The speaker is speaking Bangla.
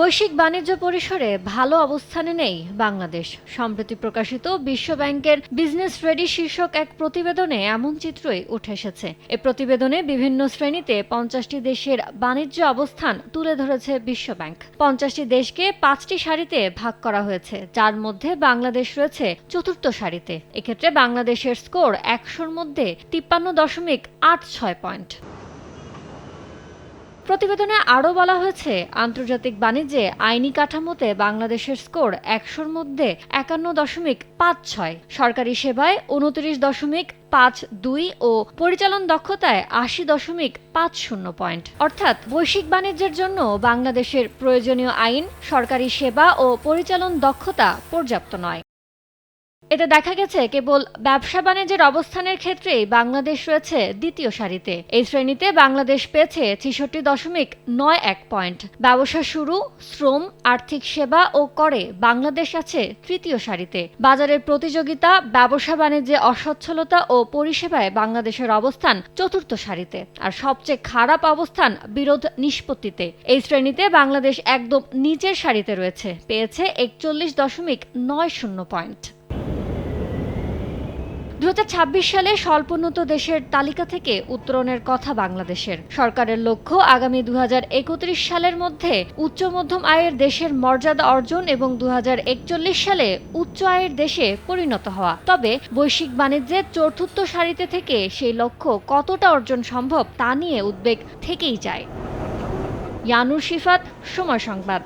বৈশ্বিক বাণিজ্য পরিসরে ভালো অবস্থানে নেই বাংলাদেশ। সম্প্রতি প্রকাশিত বিশ্ব ব্যাংকের বিজনেস রেডি শীর্ষক এক প্রতিবেদনে এমন চিত্রই উঠে এসেছে। এ প্রতিবেদনে বিভিন্ন শ্রেণীতে পঞ্চাশটি দেশের বাণিজ্য অবস্থান তুলে ধরেছে বিশ্ব ব্যাংক। পঞ্চাশটি দেশকে পাঁচটি সারিতে ভাগ করা হয়েছে, যার মধ্যে বাংলাদেশ রয়েছে চতুর্থ সারিতে। এক্ষেত্রে বাংলাদেশের স্কোর একশোর মধ্যে তিপ্পান্ন দশমিক আট ছয় পয়েন্ট। প্রতিবেদনে আরও বলা হয়েছে, আন্তর্জাতিক বাণিজ্যে আইনি কাঠামোতে বাংলাদেশের স্কোর একশোর মধ্যে একান্ন দশমিক পাঁচ ছয়। সরকারি সেবায় উনত্রিশ দশমিক পাঁচ দুই ও পরিচালন দক্ষতায় আশি দশমিক পাঁচ শূন্য পয়েন্ট। অর্থাৎ বৈশ্বিক বাণিজ্যের জন্য বাংলাদেশের প্রয়োজনীয় আইন, সরকারি সেবা ও পরিচালন দক্ষতা পর্যাপ্ত নয়। এতে দেখা গেছে কেবল ব্যবসা বাণিজ্যের অবস্থানের ক্ষেত্রেই বাংলাদেশ রয়েছে দ্বিতীয় সারিতে। এই শ্রেণীতে বাংলাদেশ পেয়েছে ছেষট্টি দশমিক নয় এক পয়েন্ট। ব্যবসা শুরু, শ্রম, আর্থিক সেবা ও করে বাংলাদেশ আছে তৃতীয় সারিতে। বাজারের প্রতিযোগিতা, ব্যবসা বাণিজ্যে অসচ্ছলতা ও পরিষেবায় বাংলাদেশের অবস্থান চতুর্থ সারিতে। আর সবচেয়ে খারাপ অবস্থান বিরোধ নিষ্পত্তিতে। এই শ্রেণীতে বাংলাদেশ একদম নিচের সারিতে রয়েছে। পেয়েছে একচল্লিশ দশমিক নয় শূন্য পয়েন্ট। দু হাজার ছাব্বিশ সালে স্বল্পোন্নত দেশের তালিকা থেকে উত্তরণের কথা বাংলাদেশের। সরকারের লক্ষ্য আগামী দু হাজার একত্রিশ সালের মধ্যে উচ্চ মধ্যম আয়ের দেশের মর্যাদা অর্জন এবং দু হাজার একচল্লিশ সালে উচ্চ আয়ের দেশে পরিণত হওয়া। তবে বৈশ্বিক বাণিজ্যে চতুর্থ সারিতে থেকে সেই লক্ষ্য কতটা অর্জন সম্ভব তা নিয়ে উদ্বেগ থেকেই যায়। ইয়ানুর শিফাত, সময় সংবাদ।